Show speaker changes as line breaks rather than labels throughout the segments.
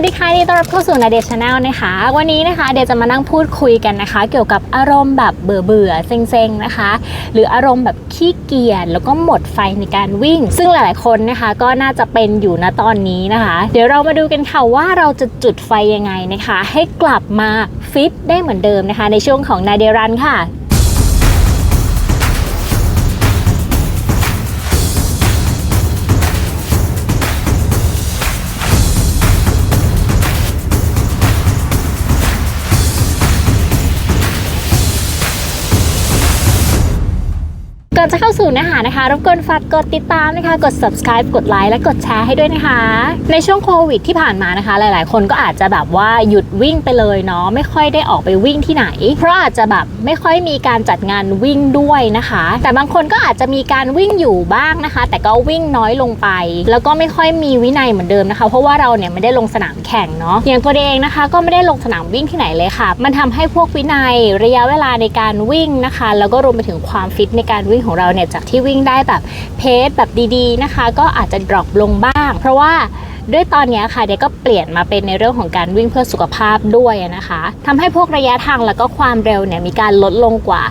วัสดีค่ะยินดีต้อนรับเข้าสู่นาเดชแนลนะคะ วันนี้นะคะเดยวจะมานั่งพูดคุยกันนะคะ เกี่ยวกับอารมณ์แบบเบื่อเบื่อเซ็งๆนะคะ หรืออารมณ์แบบขี้เกียจแล้วก็หมดไฟในการวิ่ง ซึ่งหลายๆคนนะคะก็น่าจะเป็นอยู่ณตอนนี้นะคะ เดี๋ยวเรามาดูกันค่ะว่าเราจะจุดไฟยังไงนะคะ ให้กลับมาฟิตได้เหมือนเดิมนะคะ ในช่วงของนาเดรันค่ะ จะเข้าสู่เนื้อหานะคะ รบกวนฝากกดติดตามนะคะ กด subscribe กดไลค์และกดแชร์ให้ด้วยนะคะ ในช่วงโควิดที่ผ่านมานะคะ หลาย ๆ คนก็อาจจะแบบว่าหยุดวิ่งไปเลยเนาะไม่ค่อยได้ออกไปวิ่งที่ไหน เพราะอาจจะแบบไม่ค่อยมีการจัดงานวิ่งด้วยนะคะ แต่บางคนก็อาจจะมีการวิ่งอยู่บ้างนะคะ แต่ก็วิ่งน้อยลงไป แล้วก็ไม่ค่อยมีวินัยเหมือนเดิมนะคะ เพราะว่าเราเนี่ยไม่ได้ลงสนามแข่งเนาะอย่างตัวเองนะคะ ก็ไม่ได้ลงสนามวิ่งที่ไหนเลยค่ะ มันทำให้พวกวินัยระยะเวลาในการวิ่งนะคะ แล้วก็รวมไปถึงความฟิตในการวิ่งของเราเนี่ยจากที่วิ่งได้แบบเพจแบบดีๆนะคะ ก็อาจจะดรอปลงบ้าง เพราะว่าด้วยตอนนี้ค่ะเด็กก็เปลี่ยนมาเป็นในเรื่องของการวิ่งเพื่อสุขภาพด้วยนะคะทำให้พวกระยะทางแล้วก็ความเร็วเนี่ยมีการลดลงกว่า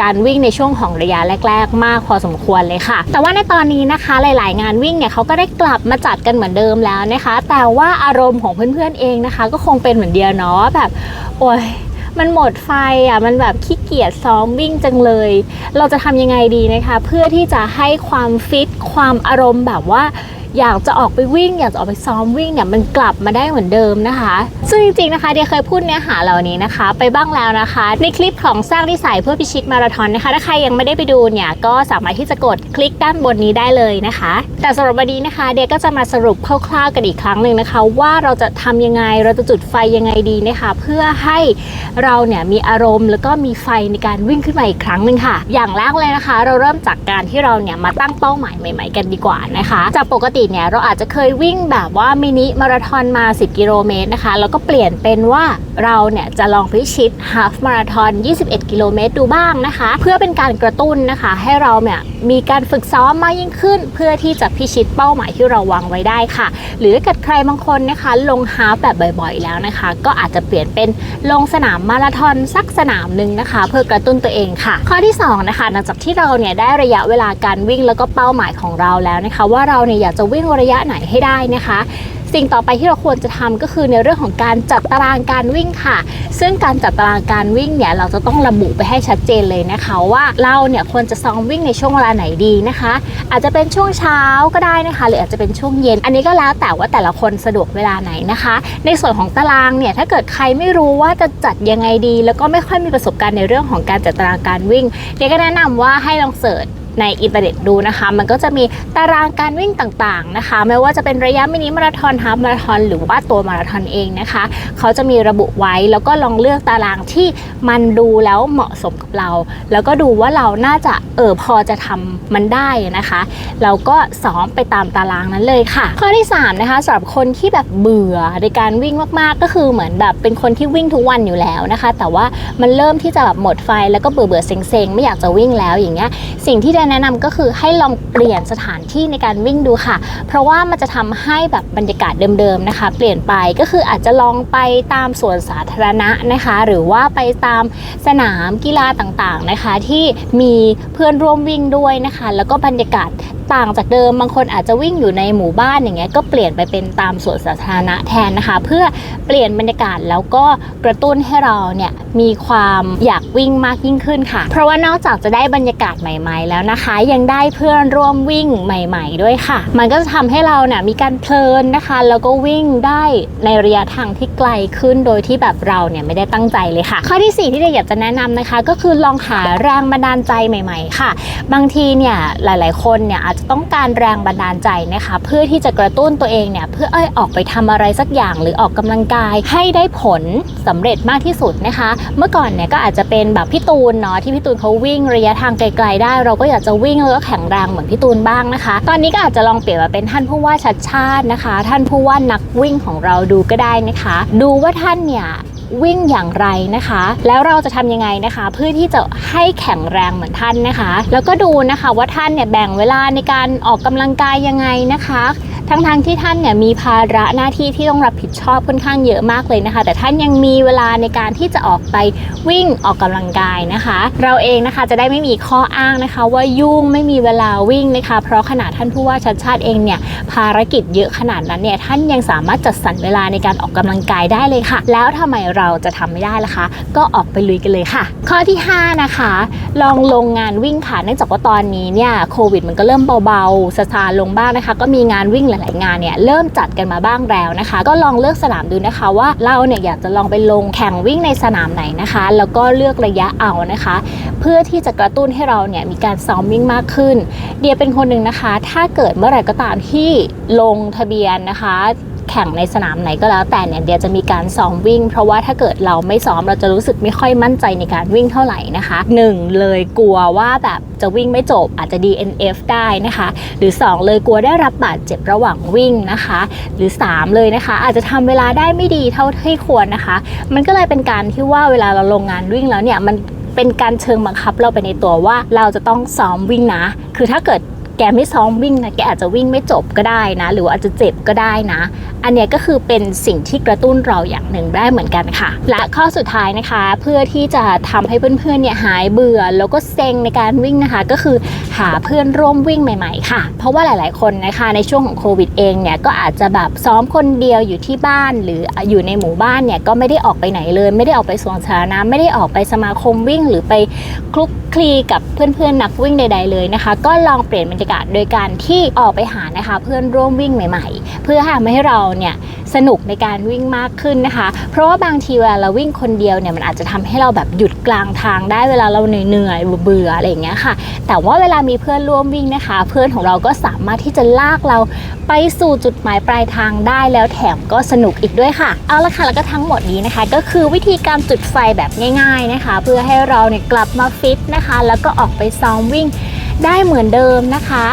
การวิ่งในช่วงของระยะแรก ๆ มากพอสมควรเลยค่ะ แต่ว่าในตอนนี้นะคะหลาย ๆ งานวิ่งเนี่ยเขาก็ได้กลับมาจัดกันเหมือนเดิมแล้วนะคะ แต่ว่าอารมณ์ของเพื่อนๆเองนะคะ ก็คงเป็นเหมือนเดียวเนาะแบบโอ้ย มันหมดไฟอะมันแบบขี้เกียจซ้อมวิ่งจังเลย เราจะทำยังไงดีนะคะ เพื่อที่จะให้ความฟิตความอารมณ์แบบว่า อยากจะออกไปวิ่ง อยากจะออกไปซ้อมวิ่งเนี่ยมันกลับมาได้เหมือนเดิมนะคะ ซึ่งจริงๆนะคะเดียเคยพูดเนื้อหาเหล่านี้นะคะ ไปบ้างแล้วนะคะ ในคลิปของสร้างนิสัยเพื่อพิชิตมาราธอนนะคะถ้าใครยังไม่ได้ไปดูเนี่ยก็สามารถที่จะกดคลิกด้านบนนี้ได้เลยนะคะ แต่สำหรับวันนี้นะคะ เดียก็จะมาสรุปคร่าวๆกันอีกครั้งหนึ่งนะคะ ว่าเราจะทำยังไงเราจะจุดไฟยังไงดีนะคะ เพื่อให้เราเนี่ยมีอารมณ์แล้วก็มีไฟในการวิ่งขึ้นมาอีกครั้งหนึ่งค่ะ อย่างแรกเลยนะคะ เราเริ่มจากการที่เราเนี่ยมาตั้งเป้าหมายใหม่ ๆ กันดีกว่านะคะ จากปกติเนี่ยเราอาจจะเคยวิ่งแบบว่ามินิมาราธอนมา 10 กิโลเมตรนะคะ แล้วก็เปลี่ยนเป็นว่าเราเนี่ยจะลองพิชิตฮาฟมาราธอน21 กิโลเมตรดูบ้างนะคะ เพื่อเป็นการกระตุ้นนะคะ ให้เราเนี่ยมีการฝึกซ้อมมากยิ่งขึ้น เพื่อที่จะพิชิตเป้าหมายที่เราวางไว้ได้ค่ะ หรือถ้าเกิดใครบางคนนะคะลงฮาฟแบบบ่อยๆ แล้วนะคะ ก็อาจจะเปลี่ยนเป็นลงสนามมาราธอนสักสนามหนึ่งนะคะ เพื่อกระตุ้นตัวเองค่ะ ข้อที่สองนะคะหลังจากที่เราเนี่ยได้ระยะเวลาการวิ่งแล้วก็เป้าหมายของเราแล้วนะคะ ว่าเราเนี่ยอยากจะวิ่งระยะไหนให้ได้นะคะ สิ่งต่อไปที่เราควรจะทำก็คือในเรื่องของการจัดตารางการวิ่งค่ะ ซึ่งการจัดตารางการวิ่งเนี่ยเราจะต้องระบุไปให้ชัดเจนเลยนะคะว่าเราเนี่ยควรจะซ้อมวิ่งในช่วงเวลาไหนดีนะคะ อาจจะเป็นช่วงเช้าก็ได้นะคะ หรืออาจจะเป็นช่วงเย็น อันนี้ก็แล้วแต่ว่าแต่ละคนสะดวกเวลาไหนนะคะ ในส่วนของตารางเนี่ยถ้าเกิดใครไม่รู้ว่าจะจัดยังไงดี แล้วก็ไม่ค่อยมีประสบการณ์ในเรื่องของการจัดตารางการวิ่งเดี๋ยวก็แนะนำว่าให้ลองเสิร์ช ในอินเทอร์เน็ตดูนะคะ มันก็จะมีตารางการวิ่งต่างๆนะคะ ไม่ว่าจะเป็นระยะมินิมาราธอนฮาฟมาราธอนหรือว่าตัวมาราธอนเองนะคะ เขาจะมีระบุไว้แล้วก็ลองเลือกตารางที่มันดูแล้วเหมาะสมกับเรา แล้วก็ดูว่าเราน่าจะเออพอจะทำมันได้นะคะ เราก็ซ้อมไปตามตารางนั้นเลยค่ะ ข้อที่3นะคะสำหรับคนที่แบบเบื่อในการวิ่งมากๆ ก็คือเหมือนแบบเป็นคนที่วิ่งทุกวันอยู่แล้วนะคะ แต่ว่ามันเริ่มที่จะแบบหมดไฟแล้วก็เบื่อเบื่อเซ็งๆไม่อยากจะวิ่งแล้วอย่างเงี้ยสิ่งที่ได้แนะนำก็คือให้ลองเปลี่ยนสถานที่ในการวิ่งดูค่ะ เพราะว่ามันจะทำให้แบบบรรยากาศเดิมๆนะคะ เปลี่ยนไปก็คืออาจจะลองไปตามสวนสาธารณะนะคะ หรือว่าไปตามสนามกีฬาต่างๆนะคะ ที่มีเพื่อนร่วมวิ่งด้วยนะคะ แล้วก็บรรยากาศ ต่างจากเดิมบางคนอาจจะวิ่งอยู่ในหมู่บ้านอย่างเงี้ยก็เปลี่ยนไปเป็นตามสวนสาธารณะแทนนะคะ เพื่อเปลี่ยนบรรยากาศแล้วก็กระตุ้นให้เราเนี่ยมีความอยากวิ่งมากยิ่งขึ้นค่ะ เพราะว่านอกจากจะได้บรรยากาศใหม่ ๆ แล้วนะคะ ยังได้เพื่อนร่วมวิ่งใหม่ ๆ ด้วยค่ะ มันก็จะทำให้เราเนี่ยมีการเพลินนะคะ แล้วก็วิ่งได้ในระยะทางที่ไกลขึ้นโดยที่แบบเราเนี่ยไม่ได้ตั้งใจเลยค่ะ ข้อที่ 4 ที่เราอยากจะแนะนำนะคะ ก็คือลองหาแรงบันดาลใจใหม่ ๆ ค่ะ บางทีเนี่ยหลาย ๆ คนเนี่ยอาจจะต้องการแรงบันดาลใจนะคะ เพื่อที่จะกระตุ้นตัวเองเนี่ยเพื่อเอ้ยออกไปทำอะไรสักอย่างหรือออกกำลังกายให้ได้ผลสำเร็จมากที่สุดนะคะ เมื่อก่อนเนี่ยก็อาจจะเป็นแบบพี่ตูนเนาะที่พี่ตูนเขาวิ่งระยะทางไกล ๆ ได้ เราก็อยากจะวิ่งแล้วก็แข็งแรงเหมือนพี่ตูนบ้างนะคะ ตอนนี้ก็อาจจะลองเปลี่ยนมาเป็นท่านผู้ว่าชัดชาตินะคะ ท่านผู้ว่านักวิ่งของเราดูก็ได้นะคะ ดูว่าท่านเนี่ย วิ่งอย่างไรนะคะ แล้วเราจะทำยังไงนะคะ เพื่อที่จะให้แข็งแรงเหมือนท่านนะคะ แล้วก็ดูนะคะว่าท่านเนี่ยแบ่งเวลาในการออกกำลังกายยังไงนะคะ ทั้งๆที่ท่านเนี่ยมีภาระหน้าที่ที่ต้องรับผิดชอบค่อนข้างเยอะมากเลยนะคะ แต่ท่านยังมีเวลาในการที่จะออกไปวิ่งออกกำลังกายนะคะ เราเองนะคะจะได้ไม่มีข้ออ้างนะคะ ว่ายุ่งไม่มีเวลาวิ่งนะคะ เพราะขณะท่านผู้ว่าชัดชาติเองเนี่ยภารกิจเยอะขนาดนั้นเนี่ยท่านยังสามารถจัดสรรเวลาในการออกกำลังกายได้เลยค่ะ แล้วทำไมเราจะทำไม่ได้ล่ะคะ ก็ออกไปลุยกันเลยค่ะ ข้อที่ 5 นะคะ ลองลงงานวิ่งค่ะเนื่องจากว่าตอนนี้เนี่ยโควิดมันก็เริ่มเบาๆซาซาลงบ้างนะคะ ก็มีงานวิ่งหลาย ๆ งานเนี่ยเริ่มจัดกันมาบ้างแล้วนะคะ ก็ลองเลือกสนามดูนะคะ ว่าเราเนี่ยอยากจะลองไปลงแข่งวิ่งในสนามไหนนะคะ แล้วก็เลือกระยะเอานะคะ เพื่อที่จะกระตุ้นให้เราเนี่ยมีการซ้อมวิ่งมากขึ้น เดียเป็นคนหนึ่งนะคะ ถ้าเกิดเมื่อไหร่ก็ตามที่ลงทะเบียนนะคะ แข่งในสนามไหนก็แล้วแต่เนี่ยเดียจะมีการซ้อมวิ่ง เพราะว่าถ้าเกิดเราไม่ซ้อมเราจะรู้สึกไม่ค่อยมั่นใจในการวิ่งเท่าไหร่นะคะหนึ่งเลยกลัวว่าแบบจะวิ่งไม่จบอาจจะ DNF ได้นะคะ หรือ 2 เลยกลัวได้รับบาดเจ็บระหว่างวิ่งนะคะ หรือ 3 เลยนะคะ อาจจะทำเวลาได้ไม่ดีเท่าที่ควรนะคะ มันก็เลยเป็นการที่ว่าเวลาเราลงงานวิ่งแล้วเนี่ยมันเป็นการเชิงบังคับเราไปในตัวว่าเราจะต้องซ้อมวิ่งนะ คือถ้าเกิด แกไม่ซ้อมวิ่งนะแกอาจจะวิ่งไม่จบก็ได้นะ หรือว่าอาจจะเจ็บก็ได้นะ อันนี้ก็คือเป็นสิ่งที่กระตุ้นเราอย่างหนึ่งได้เหมือนกันค่ะ และข้อสุดท้ายนะคะ เพื่อที่จะทำให้เพื่อนๆเนี่ยหายเบื่อ แล้วก็เซ็งในการวิ่งนะคะ ก็คือหาเพื่อนร่วมวิ่งใหม่ๆค่ะ เพราะว่าหลาย ๆ คนนะคะในช่วงของโควิดเองเนี่ยก็อาจจะแบบซ้อมคนเดียวอยู่ที่บ้านหรืออยู่ในหมู่บ้านเนี่ยก็ไม่ได้ออกไปไหนเลย ไม่ได้ออกไปสวนสาธารณะไม่ได้ออกไปสมาคมวิ่ง หรือไปคลุกคลีกับเพื่อนๆนักวิ่งใด ๆ เลยนะคะ ก็ลองเปลี่ยนบรรยากาศโดยการที่ออกไปหานะคะ เพื่อนร่วมวิ่งใหม่ ๆ เพื่อทำให้เราเนี่ยสนุกในการวิ่งมากขึ้นนะคะ เพราะว่าบางทีเวลาเราวิ่งคนเดียวเนี่ยมันอาจจะทำให้เราแบบหยุดกลางทางได้เวลาเราเหนื่อยเบื่ออะไรอย่างเงี้ยค่ะ แต่ว่าเวลามีเพื่อนร่วมวิ่งนะคะ เพื่อนของเราก็สามารถที่จะลากเราไปสู่จุดหมายปลายทางได้แล้วแถมก็สนุกอีกด้วยค่ะ เอาละค่ะแล้วก็ทั้งหมดนี้นะคะ ก็คือวิธีการจุดไฟแบบง่าย ๆนะคะ เพื่อให้เราเนี่ยกลับมาฟิตนะคะ แล้วก็ออกไปซ้อมวิ่ง ได้เหมือนเดิมนะคะ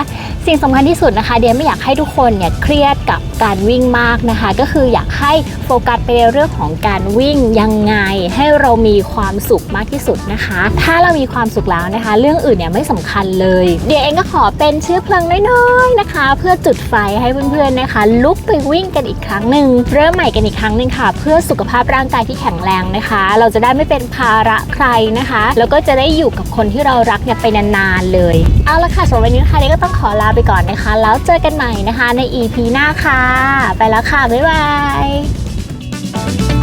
สิ่งสำคัญที่สุดนะคะเดียไม่อยากให้ทุกคนเนี่ยเครียดกับการวิ่งมากนะคะ ก็คืออยากให้โฟกัสไปในเรื่องของการวิ่งยังไง ให้เรามีความสุขมากที่สุดนะคะ ถ้าเรามีความสุขแล้วนะคะ เรื่องอื่นเนี่ยไม่สำคัญเลย เดียเองก็ขอเป็นเชื้อเพลิงน้อยๆนะคะ เพื่อจุดไฟให้เพื่อนๆนะคะ ลุกไปวิ่งกันอีกครั้งหนึ่งเริ่มใหม่กันอีกครั้งหนึ่งค่ะ เพื่อสุขภาพร่างกายที่แข็งแรงนะคะ เราจะได้ไม่เป็นภาระใครนะคะ แล้วก็จะได้อยู่กับคนที่เรารักเนี่ยไปนานๆเลยเอาละค่ะสำหรับวันนี้นะคะเดียก็ต้องขอลาไปก่อนนะคะ แล้วเจอกันใหม่นะคะใน EP หน้าค่ะ ไปแล้วค่ะ บ๊ายบาย